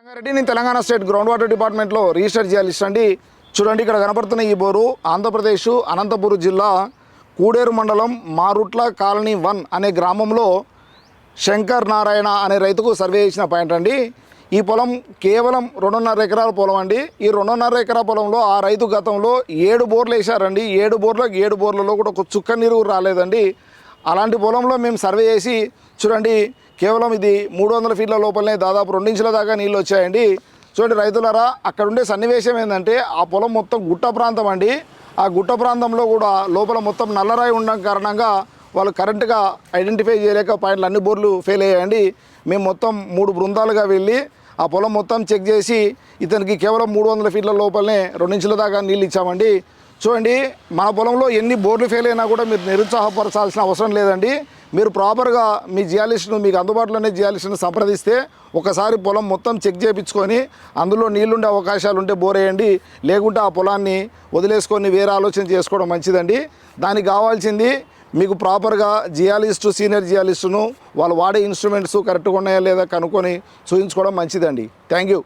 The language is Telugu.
రంగారెడ్డి నేను తెలంగాణ స్టేట్ గ్రౌండ్ వాటర్ డిపార్ట్మెంట్లో రిజిస్టర్ చేయాలి అండి. చూడండి ఇక్కడ కనపడుతున్న ఈ బోరు ఆంధ్రప్రదేశ్ అనంతపురం జిల్లా కూడేరు మండలం మారుట్ల కాలనీ వన్ అనే గ్రామంలో శంకర్ నారాయణ అనే రైతుకు సర్వే చేసిన పాయింట్ అండి. ఈ పొలం కేవలం రెండున్నర ఎకరాల పొలం అండి. ఈ రెండున్నర ఎకరా పొలంలో ఆ రైతు గతంలో ఏడు బోర్లు వేశారండి. ఏడు బోర్లకు ఏడు బోర్లలో కూడా ఒక చుక్క నీరు రాలేదండి. అలాంటి పొలంలో మేము సర్వే చేసి చూడండి కేవలం ఇది మూడు వందల ఫీట్ల లోపలనే దాదాపు రెండించుల దాకా నీళ్ళు వచ్చాయండి. చూడండి రైతులరా అక్కడ ఉండే సన్నివేశం ఏంటంటే ఆ పొలం మొత్తం గుట్ట ప్రాంతం అండి. ఆ గుట్ట ప్రాంతంలో కూడా లోపల మొత్తం నల్లరాయి ఉండడం కారణంగా వాళ్ళు కరెంటుగా ఐడెంటిఫై చేయలేక పాయింట్లు అన్ని బోర్లు ఫెయిల్ అయ్యాయండి. మేము మొత్తం మూడు బృందాలుగా వెళ్ళి ఆ పొలం మొత్తం చెక్ చేసి ఇతనికి కేవలం మూడు వందల ఫీట్ల లోపలనే రెండించుల దాకా నీళ్ళు ఇచ్చామండి. చూడండి మా పొలంలో ఎన్ని బోర్లు ఫెయిల్ అయినా కూడా మీరు నిరుత్సాహపరచాల్సిన అవసరం లేదండి. మీరు ప్రాపర్గా మీ జియాలిస్ట్ను మీకు అందుబాటులోనే జియాలిస్ట్ను సంప్రదిస్తే ఒకసారి పొలం మొత్తం చెక్ చేయించుకొని అందులో నీళ్ళుండే అవకాశాలు ఉంటే బోరేయండి. లేకుంటే ఆ పొలాన్ని వదిలేసుకొని వేరే ఆలోచన చేసుకోవడం మంచిదండి. దానికి కావాల్సింది మీకు ప్రాపర్గా జియాలిస్టు సీనియర్ జియాలిస్టును వాళ్ళు వాడే ఇన్స్ట్రుమెంట్స్ కరెక్ట్గా ఉన్నాయా లేదా కనుక్కొని చూపించుకోవడం మంచిదండి. Thank you.